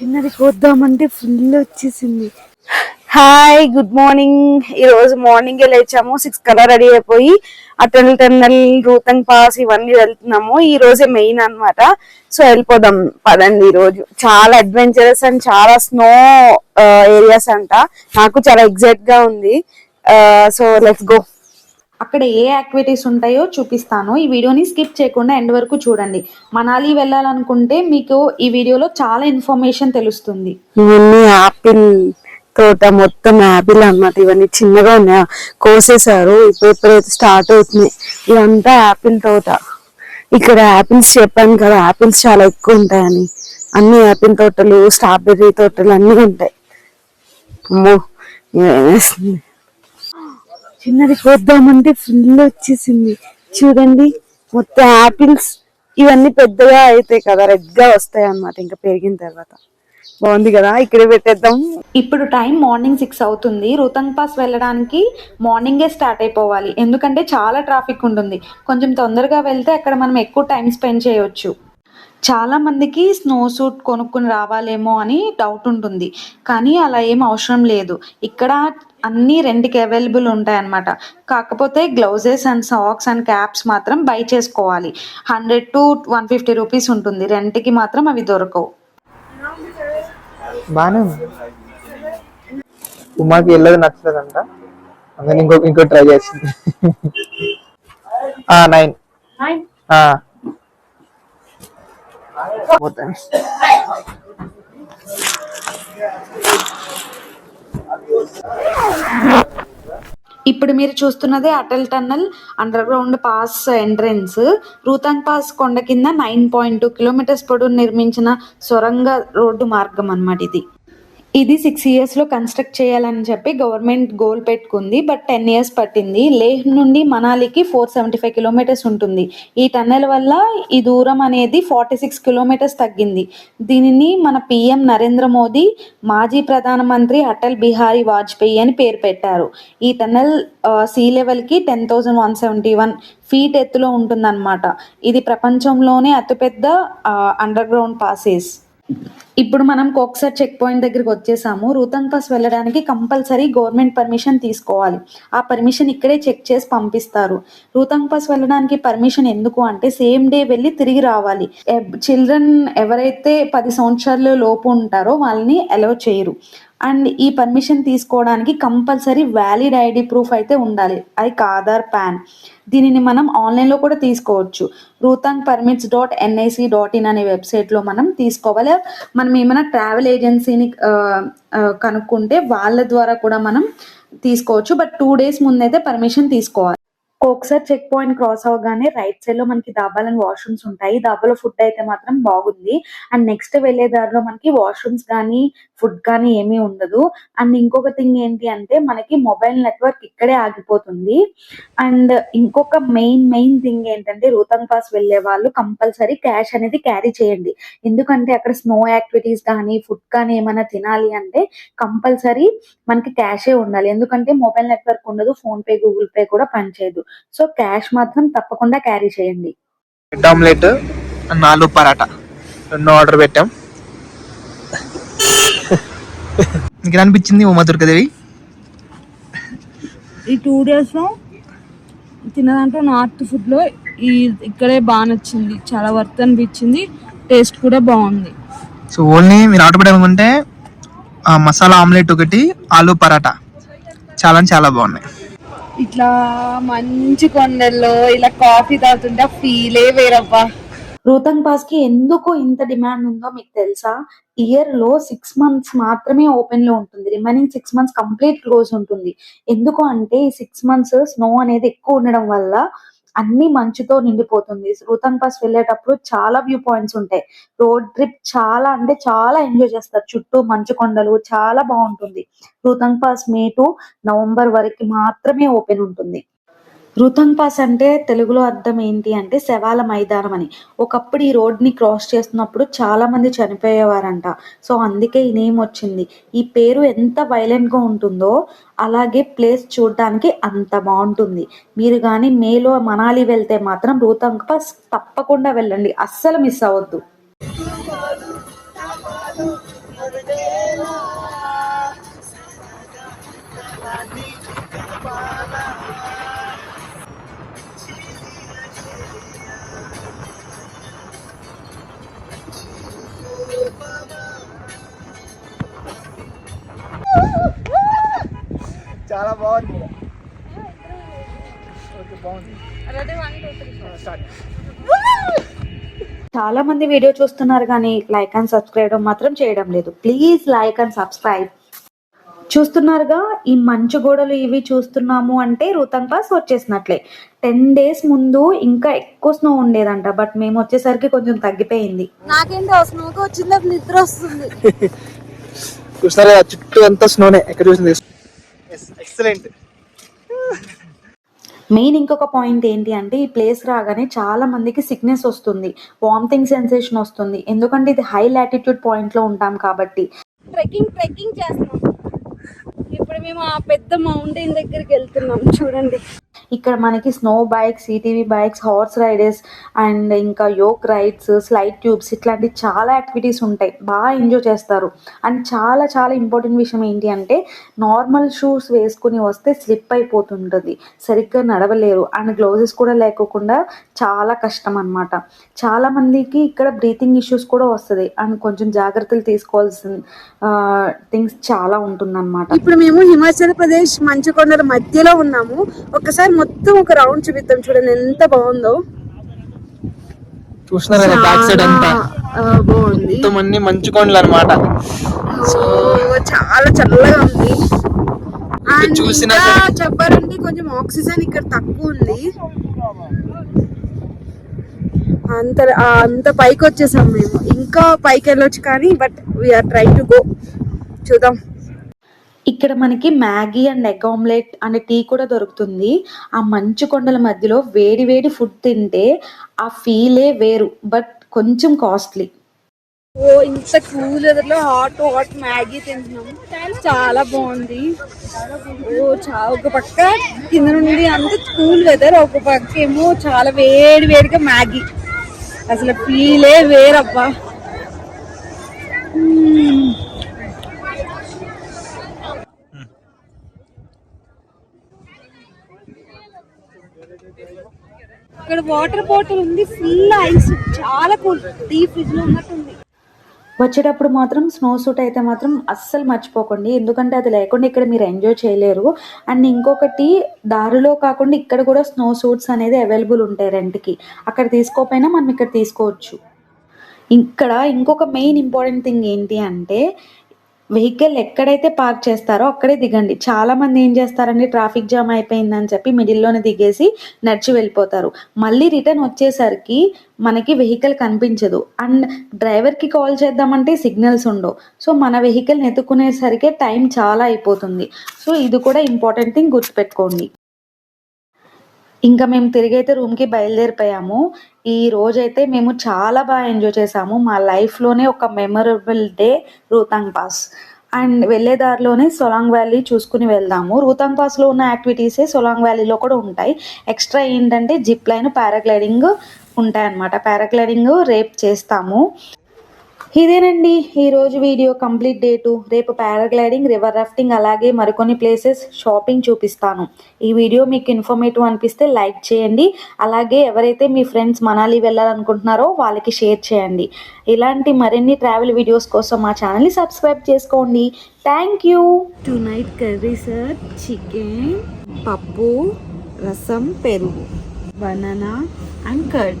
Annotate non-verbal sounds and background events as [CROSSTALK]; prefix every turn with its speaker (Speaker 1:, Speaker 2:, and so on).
Speaker 1: చిన్నది కోద్దామంటే ఫుల్ వచ్చేసింది. హాయ్ గుడ్ మార్నింగ్ ఈ రోజు మార్నింగ్ లేచాము. సిక్స్ కల్లా రెడీ అయిపోయి అటల్ టన్నల్ రూతంగ్ పాస్ ఇవన్నీ వెళ్తున్నాము. ఈ రోజే మెయిన్ అన్నమాట. సో వెళ్ళిపోదాం. పదండి ఈ రోజు. చాలా అడ్వెంచరస్ అండ్ చాలా స్నో ఏరియాస్ uh, అంట. నాకు చాలా ఎగ్జైట్గా ఉంది. సో లెట్స్ గో
Speaker 2: అక్కడ ఏ యాక్టివిటీస్ ఉంటాయో చూపిస్తాను. ఈ వీడియోని స్కిప్ చేయకుండా ఎండ్ వరకు చూడండి. మనాలి వెళ్ళాలనుకుంటే మీకు ఈ వీడియోలో చాలా ఇన్ఫర్మేషన్ తెలుస్తుంది.
Speaker 1: ఇవన్నీ ఆపిల్ తోట మొత్తం యాపిల్ అన్నమాట. ఇవన్నీ చిన్నగా ఉన్నాయి. కోసేశారు. ఇప్పుడు ఎప్పుడైతే స్టార్ట్ అవుతున్నాయి ఇదంతా యాపిల్ తోట. ఇక్కడ యాపిల్స్ చెప్పాను కదా యాపిల్స్ చాలా ఎక్కువ ఉంటాయని. అన్ని యాపిల్ తోటలు స్ట్రాబెర్రీ తోటలు అన్నీ ఉంటాయి. అమ్మో ఏమేస్తుంది చిన్నది ఫుల్ వచ్చేసింది. చూడండి మొత్తం యాపిల్స్ ఇవన్నీ పెద్దగా అవుతాయి కదా రెడ్గా వస్తాయి అనమాట ఇంకా పెరిగిన తర్వాత. బాగుంది కదా? ఇక్కడే పెట్టేద్దాం.
Speaker 2: ఇప్పుడు టైం మార్నింగ్ సిక్స్ అవుతుంది. రూతంగ్ పాస్ వెళ్ళడానికి మార్నింగే స్టార్ట్ అయిపోవాలి. ఎందుకంటే చాలా ట్రాఫిక్ ఉంటుంది. కొంచెం తొందరగా వెళ్తే అక్కడ మనం ఎక్కువ టైం స్పెండ్ చేయొచ్చు. చాలా మందికి స్నో సూట్ కొనుక్కుని రావాలేమో అని డౌట్ ఉంటుంది. కానీ అలా ఏం అవసరం లేదు. ఇక్కడ అన్ని రెంట్కి అవైలబుల్ ఉంటాయి అన్నమాట కాకపోతే gloves and socks and caps మాత్రం బై చేసుకోవాలి. Hundred to one fifty rupees ఉంటుంది. రెంట్కి మాత్రం అవి దొరకవు.
Speaker 3: బాగానే ఉమాకి వెళ్ళదు నచ్చలేదంట. అందుకని ఇంకో ఇంకో ట్రై చేసింది నైన్ పోతాను
Speaker 2: ఇప్పుడు మీరు చూస్తున్నదే Atal tunnel underground pass entrance Rohtang pass కొండ కింద నైన్ పాయింట్ టూ కిలోమీటర్స్ పొడవు నిర్మించిన సొరంగ రోడ్డు మార్గం అన్నమాట ఇది. ఇది సిక్స్ ఇయర్స్లో కన్స్ట్రక్ట్ చేయాలని చెప్పి గవర్నమెంట్ గోల్ పెట్టుకుంది బట్ టెన్ ఇయర్స్ పట్టింది. లేహ్ నుండి మనాలికి ఫోర్ సెవెంటీ ఫైవ్ కిలోమీటర్స్ ఉంటుంది. ఈ టన్నెల్ వల్ల ఈ దూరం అనేది ఫార్టీ సిక్స్ కిలోమీటర్స్ తగ్గింది. దీనిని మన పిఎం నరేంద్ర మోదీ మాజీ ప్రధానమంత్రి అటల్ బిహారీ వాజ్పేయి అని పేరు పెట్టారు. ఈ టన్నెల్ సీ లెవెల్కి ten thousand one seventy one feet ఎత్తులో ఉంటుందన్నమాట. ఇది ప్రపంచంలోనే అతిపెద్ద అండర్ గ్రౌండ్ పాసెస్ ఇప్పుడు మనం కోక్సర్ చెక్ పాయింట్ దగ్గరికి వచ్చేసాము. రూతన్ పాస్ వెళ్ళడానికి కంపల్సరీ గవర్నమెంట్ పర్మిషన్ తీసుకోవాలి. ఆ పర్మిషన్ ఇక్కడే చెక్ చేసి పంపిస్తారు. రూతంగ్ పాస్ వెళ్ళడానికి పర్మిషన్ ఎందుకు అంటే సేమ్ డే వెళ్ళి తిరిగి రావాలి. చిల్డ్రన్ ఎవరైతే పది సంవత్సరాల లోపు ఉంటారో వాళ్ళని అలౌ చేయరు. అండ్ ఈ పర్మిషన్ తీసుకోవడానికి కంపల్సరీ వ్యాలిడ్ ఐడి ప్రూఫ్ అయితే ఉండాలి. అది ఆధార్ పాన్. దీనిని మనం ఆన్లైన్లో కూడా తీసుకోవచ్చు. Rohtang permits dot NIC dot in అనే వెబ్సైట్లో మనం తీసుకోవాలి. మనం ఏమైనా ట్రావెల్ ఏజెన్సీని కనుక్కుంటే వాళ్ళ ద్వారా కూడా మనం తీసుకోవచ్చు. బట్ టూ డేస్ ముందైతే పర్మిషన్ తీసుకోవాలి. ఒకసారి చెక్ పాయింట్ క్రాస్ అవగానే రైట్ సైడ్లో మనకి దాబాలు అండ్ వాష్రూమ్స్ ఉంటాయి. దాబాలో ఫుడ్ అయితే మాత్రం బాగుంది. అండ్ నెక్స్ట్ వెళ్ళే దారిలో మనకి వాష్రూమ్స్ కానీ ఫుడ్ కానీ ఏమీ ఉండదు. అండ్ ఇంకొక థింగ్ ఏంటి అంటే మనకి మొబైల్ నెట్వర్క్ ఇక్కడే ఆగిపోతుంది. అండ్ ఇంకొక మెయిన్ మెయిన్ థింగ్ ఏంటంటే రూతంగ్ పాస్ వెళ్ళే వాళ్ళు కంపల్సరీ క్యాష్ అనేది క్యారీ చేయండి. ఎందుకంటే అక్కడ స్నో యాక్టివిటీస్ కానీ ఫుడ్ కానీ ఏమైనా తినాలి అంటే కంపల్సరీ మనకి క్యాషే ఉండాలి. ఎందుకంటే మొబైల్ నెట్వర్క్ ఉండదు ఫోన్ పే గూగుల్ పే కూడా పనిచేయదు. సో క్యాష్ మాత్రం తప్పకుండా క్యారీ చేయండి.
Speaker 3: బ్రెడ్ ఆమ్లెట్ నాలుగు పరాటా. రెండు ఆర్డర్ పెట్టాం. ఇంకా అనిపించింది ఉమా దుర్గదేవి
Speaker 1: ఈ టూ డేస్లో తిన్న దాంట్లో నార్త్ ఫుడ్లో ఈ ఇక్కడే బాగా నచ్చింది. చాలా వర్త్ అనిపించింది. టేస్ట్ కూడా బాగుంది.
Speaker 3: సో ఓన్లీ మీరు ఆర్డర్ పెట్టాలనుకుంటే ఆ మసాలా ఆమ్లెట్ ఒకటి ఆలు పరాటా. చాలా చాలా బాగున్నాయి.
Speaker 1: ఇట్లా మంచి కొండల్లో ఇలా కాఫీ తాగుతుంటే ఫీలే వేరబ్బా
Speaker 2: రూతంగ్ పాస్కి ఎందుకు ఇంత డిమాండ్ ఉందో మీకు తెలుసా? ఇయర్లో సిక్స్ మంత్స్ మాత్రమే ఓపెన్లో ఉంటుంది. Remaining six months complete close ఉంటుంది. ఎందుకు అంటే ఈ సిక్స్ మంత్స్ స్నో అనేది ఎక్కువ ఉండడం వల్ల అన్ని మంచుతో నిండిపోతుంది. రూతంగ్ పాస్ వెళ్ళేటప్పుడు చాలా వ్యూ పాయింట్స్ ఉంటాయి. రోడ్ ట్రిప్ చాలా అంటే చాలా ఎంజాయ్ చేస్తారు. చుట్టూ మంచు కొండలు చాలా బాగుంటుంది. Rohtang pass May to November వరకు మాత్రమే ఓపెన్ ఉంటుంది. రుతంపాస్ అంటే తెలుగులో అర్థం ఏంటి అంటే శవాల మైదానం అని. ఒకప్పుడు ఈ రోడ్ని క్రాస్ చేస్తున్నప్పుడు చాలా మంది చనిపోయేవారంట. సో అందుకే ఈ నేమ్ వచ్చింది. ఈ పేరు ఎంత వైలెంట్గా ఉంటుందో అలాగే ప్లేస్ చూడడానికి అంత బాగుంటుంది. మీరు కానీ మేలో మనాలి వెళ్తే మాత్రం రూతంపాస్ తప్పకుండా వెళ్ళండి. అస్సలు మిస్ అవ్వద్దు.
Speaker 3: చాలా బాగుంది. ఓకే బాగుంది స్టార్ట్
Speaker 2: చాలా మంది వీడియో చూస్తున్నారు కానీ లైక్ అండ్ సబ్స్క్రైబ్ మాత్రం చేయడం లేదు. Please like and subscribe. చూస్తున్నారుగా ఈ మంచు గోడలు ఇవి చూస్తున్నాము అంటే రూతంగ్ పాస్ వచ్చేసినట్లే. టెన్ డేస్ ముందు ఇంకా ఎక్కువ స్నో ఉండేదంట బట్ మేము వచ్చేసరికి కొంచెం తగ్గిపోయింది.
Speaker 1: నాకేంటి స్నోకి వచ్చింది నిద్ర వస్తుంది. [LAUGHS]
Speaker 3: చూస్తారా చుట్టూ అంతా స్నోనే ఎక్కడ చూసింది ఎక్సలెంట్
Speaker 2: మెయిన్ ఇంకొక పాయింట్ ఏంటి అంటే ఈ ప్లేస్ రాగానే చాలా మందికి సిక్నెస్ వస్తుంది వామిటింగ్ సెన్సేషన్ వస్తుంది. ఎందుకంటే ఇది హై లాటిట్యూడ్ పాయింట్లో ఉంటాం కాబట్టి.
Speaker 1: ట్రెక్కింగ్ ట్రెక్కింగ్ చేస్తున్నాం. ఇప్పుడు మేము ఆ పెద్ద మౌంటైన్ దగ్గరికి వెళ్తున్నాం చూడండి.
Speaker 2: ఇక్కడ మనకి snow bikes ATV bikes horse riders and ఇంకా యోక్ రైడ్స్ స్లైడ్ ట్యూబ్స్ ఇట్లాంటి చాలా యాక్టివిటీస్ ఉంటాయి. బాగా ఎంజాయ్ చేస్తారు. అండ్ చాలా చాలా ఇంపార్టెంట్ విషయం ఏంటి అంటే నార్మల్ షూస్ వేసుకుని వస్తే స్లిప్ అయిపోతుంటుంది. సరిగ్గా నడవలేరు. అండ్ గ్లౌజెస్ కూడా లేకోకుండా చాలా కష్టం అనమాట చాలా మందికి ఇక్కడ బ్రీతింగ్ ఇష్యూస్ కూడా వస్తుంది. అండ్ కొంచెం జాగ్రత్తలు తీసుకోవాల్సిన థింగ్స్ చాలా ఉంటుందన్నమాట.
Speaker 1: ఇప్పుడు మేము హిమాచల్ ప్రదేశ్ మంచు కొండల మధ్యలో ఉన్నాము. ఒకసారి మొత్తం ఒక రౌండ్ చూపిద్దాం చూడండి ఎంత బాగుందో.
Speaker 3: చూస్తున్నారు కదా బ్యాక్ సైడ్ అంతా?
Speaker 1: ఆ, బాగుంది.
Speaker 3: మొత్తం అన్ని మంచు కొండలు అనమాట
Speaker 1: సో చాలా చల్లగా ఉంది.
Speaker 3: చూసినా
Speaker 1: చెప్పాలంటే కొంచెం ఆక్సిజన్ ఇక్కడ తక్కువ ఉంది. అంత అంత పైకి వచ్చేసాం మేము. ఇంకా పైకి వెళ్ళొచ్చు కానీ but we're try to go చూద్దాం.
Speaker 2: ఇక్కడ మనకి మ్యాగీ అండ్ ఎగ్ ఆమ్లెట్ అనే టీ కూడా దొరుకుతుంది. ఆ మంచు కొండల మధ్యలో వేడి వేడి ఫుడ్ తింటే ఆ ఫీలే వేరు బట్ కొంచెం కాస్ట్లీ.
Speaker 1: ఓ ఇంత కూల్ వెదర్లో హాట్ హాట్ మ్యాగీ తింటున్నాం. చాలా బాగుంది. ఓ చా ఒక పక్క కింద నుండి అంత కూల్ వెదర్ ఒక పక్క ఏమో చాలా వేడి వేడిగా మ్యాగీ. అసలు ఫీలే వేరబ్బా. ఇక్కడ వాటర్ బాటిల్ ఉంది ఫుల్ ఐస్ చాలా కూల్ డీప్ ఫ్రిడ్జ్లో ఉన్నట్టుంది
Speaker 2: వచ్చేటప్పుడు మాత్రం స్నో సూట్ అయితే మాత్రం అస్సలు మర్చిపోకండి. ఎందుకంటే అది లేకుండా ఇక్కడ మీరు ఎంజాయ్ చేయలేరు. అండ్ ఇంకొకటి దారిలో కాకుండా ఇక్కడ కూడా స్నో సూట్స్ అనేది అవైలబుల్ ఉంటాయి రెంట్కి. అక్కడ తీసుకోకపోయినా మనం ఇక్కడ తీసుకోవచ్చు. ఇక్కడ ఇంకొక మెయిన్ ఇంపార్టెంట్ థింగ్ ఏంటి అంటే వెహికల్ ఎక్కడైతే పార్క్ చేస్తారో అక్కడే దిగండి. చాలా మంది ఏం చేస్తారండి ట్రాఫిక్ జామ్ అయిపోయిందని చెప్పి మిడిల్లోనే దిగేసి నడిచి వెళ్ళిపోతారు. మళ్ళీ రిటర్న్ వచ్చేసరికి మనకి వెహికల్ కనిపించదు. అండ్ డ్రైవర్కి కాల్ చేద్దామంటే సిగ్నల్స్ ఉండవు. సో మన వెహికల్ని ఎత్తుకునేసరికి టైం చాలా అయిపోతుంది. సో ఇది కూడా ఇంపార్టెంట్ థింగ్ గుర్తుపెట్టుకోండి. ఇంకా మేము తిరిగైతే రూమ్కి బయలుదేరిపోయాము. ఈ రోజైతే మేము చాలా బాగా ఎంజాయ్ చేసాము. మా లైఫ్లోనే ఒక memorable day Rohtang pass and వెళ్ళే దారిలోనే సొలాంగ్ వ్యాలీ చూసుకుని వెళ్దాము. రూతాంగ్ పాస్లో ఉన్న యాక్టివిటీసే సొలాంగ్ వ్యాలీలో కూడా ఉంటాయి. ఎక్స్ట్రా ఏంటంటే జిప్ లైన్ పారాగ్లైడింగ్ ఉంటాయన్నమాట. పారాగ్లైడింగ్ రేపు చేస్తాము. ఇదేనండి ఈరోజు వీడియో కంప్లీట్ డేటు. రేపు పారాగ్లైడింగ్ రివర్ రాఫ్టింగ్ అలాగే మరికొన్ని ప్లేసెస్ షాపింగ్ చూపిస్తాను. ఈ వీడియో మీకు ఇన్ఫర్మేటివ్ అనిపిస్తే లైక్ చేయండి. అలాగే ఎవరైతే మీ ఫ్రెండ్స్ మనాలి వెళ్ళాలనుకుంటున్నారో వాళ్ళకి షేర్ చేయండి. ఇలాంటి మరిన్ని ట్రావెల్ వీడియోస్ కోసం మా ఛానల్ని సబ్స్క్రైబ్ చేసుకోండి. Thank you.
Speaker 1: Tonight curry sir chicken పప్పు రసం పెరుగు బనానా అండ్ కర్డ్